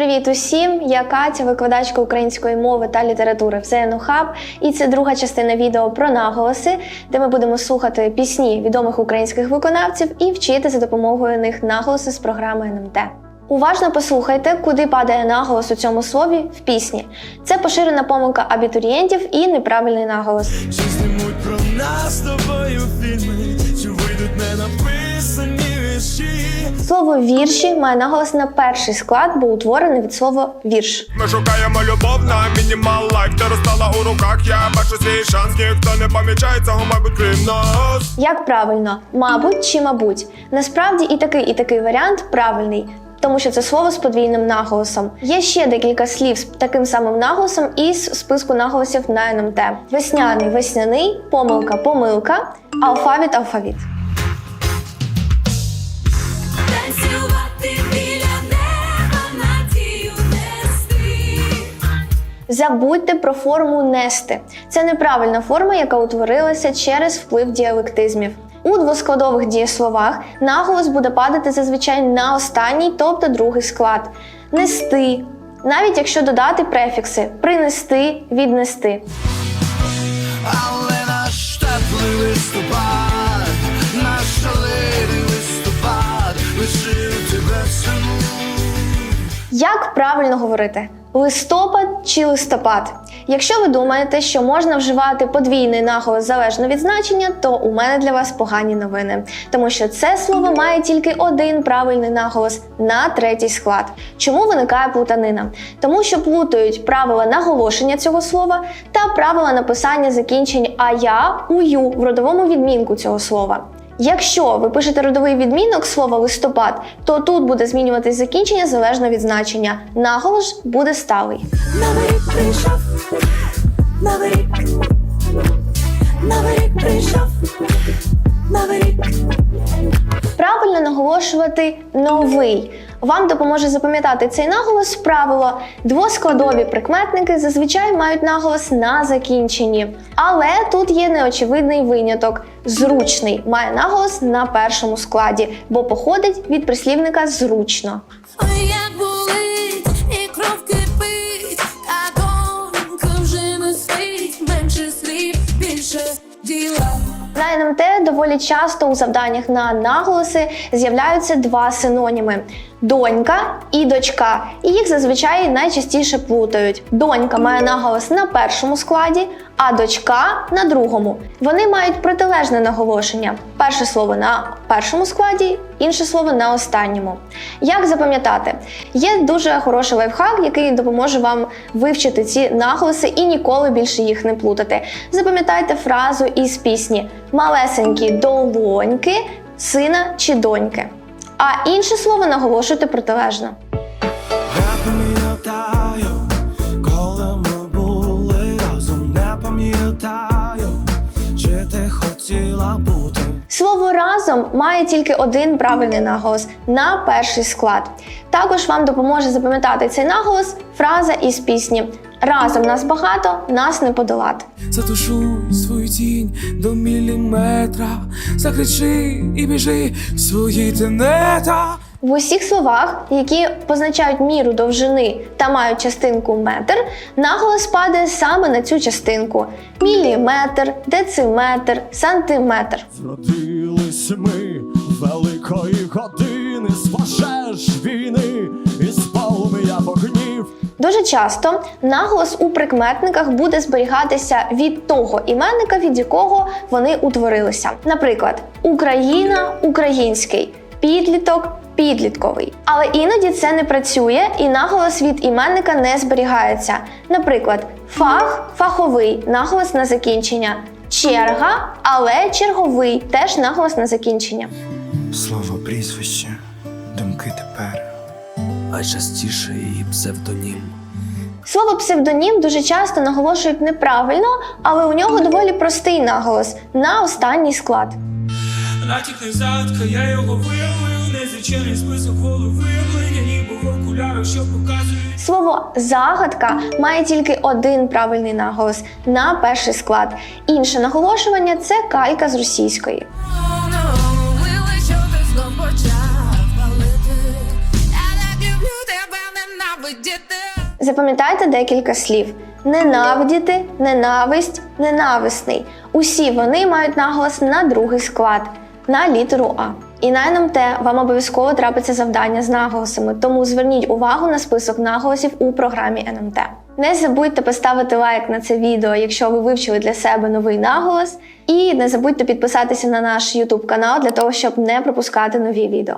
Привіт усім! Я Катя, викладачка української мови та літератури в ЗНУ Хаб. І це друга частина відео про наголоси, де ми будемо слухати пісні відомих українських виконавців і вчити за допомогою них наголоси з програми НМТ. Уважно послухайте, куди падає наголос у цьому слові в пісні. Це поширена помилка абітурієнтів і неправильний наголос. Чи знімуть про нас тобою фільми, чи вийдуть ненаписані вірші? Слово вірші має наголос на перший склад, бо утворене від слова вірш. Ми шукаємо любов на мінімал лайф. Ти розстала у руках, я бачу свій шанс. Ніхто не помічає цього, мабуть, крім нас. Як правильно, мабуть чи мабуть. Насправді і такий, і такий варіант правильний. Тому що це слово з подвійним наголосом. Є ще декілька слів з таким самим наголосом із списку наголосів на НМТ: весняний, весняний, помилка, помилка, алфавіт, алфавіт. Забудьте про форму нести. Це неправильна форма, яка утворилася через вплив діалектизмів. У двоскладових дієсловах наголос буде падати зазвичай на останній, тобто другий склад. Нести. Навіть якщо додати префікси принести, віднести. Але наш теплий листопад, наш шалений листопад, лишив тебе саму. Як правильно говорити? Листопад чи листопад? Якщо ви думаєте, що можна вживати подвійний наголос залежно від значення, то у мене для вас погані новини, тому що це слово має тільки один правильний наголос на третій склад. Чому виникає плутанина? Тому що плутають правила наголошення цього слова та правила написання закінчень ая, ую в родовому відмінку цього слова. Якщо ви пишете родовий відмінок слова листопад, то тут буде змінюватись закінчення залежно від значення. Наголос буде сталий. Новий рік прийшов, новий рік, новий рік прийшов, новий рік. Правильно наголошувати новий. Вам допоможе запам'ятати цей наголос правило. Двоскладові прикметники зазвичай мають наголос на закінченні. Але тут є неочевидний виняток. Зручний має наголос на першому складі, бо походить від прислівника зручно. На НМТ доволі часто у завданнях на наголоси з'являються два синоніми: донька і дочка. І їх зазвичай найчастіше плутають. Донька має наголос на першому складі, а дочка на другому. Вони мають протилежне наголошення: перше слово на першому складі, інше слово на останньому. Як запам'ятати? Є дуже хороший лайфхак, який допоможе вам вивчити ці наголоси і ніколи більше їх не плутати. Запам'ятайте фразу із пісні малесенькі долоньки, сина чи доньки. А інше слово наголошуйте протилежно. Слово разом має тільки один правильний наголос на перший склад. Також вам допоможе запам'ятати цей наголос фраза із пісні Разом нас багато, нас не подолати. Затушу свою тінь до міліметра, закричи і біжи в свої тенета. В усіх словах, які позначають міру довжини та мають частинку метр, наголос падає саме на цю частинку: міліметр, дециметр, сантиметр. Зродились ми великої години з пожеж війни Дуже часто наголос у прикметниках буде зберігатися від того іменника, від якого вони утворилися. Наприклад, Україна український, підліток підлітковий. Але іноді це не працює і наголос від іменника не зберігається. Наприклад, фах фаховий наголос на закінчення, черга, але черговий теж наголос на закінчення. Слово прізвище, думки тепер. А частіше і псевдонім. Слово псевдонім дуже часто наголошують неправильно, але у нього доволі простий наголос на останній склад. Натяк не задка, я його виявив, незречений список волевиявлення, ніби в окулярах, що показують. Слово загадка має тільки один правильний наголос на перший склад. Інше наголошування це калька з російської. Запам'ятайте декілька слів: ненавидіти, ненависть, ненависний. Усі вони мають наголос на другий склад, на літеру А. І на НМТ вам обов'язково трапиться завдання з наголосами, тому зверніть увагу на список наголосів у програмі НМТ. Не забудьте поставити лайк на це відео, якщо ви вивчили для себе новий наголос. І не забудьте підписатися на наш YouTube канал для того, щоб не пропускати нові відео.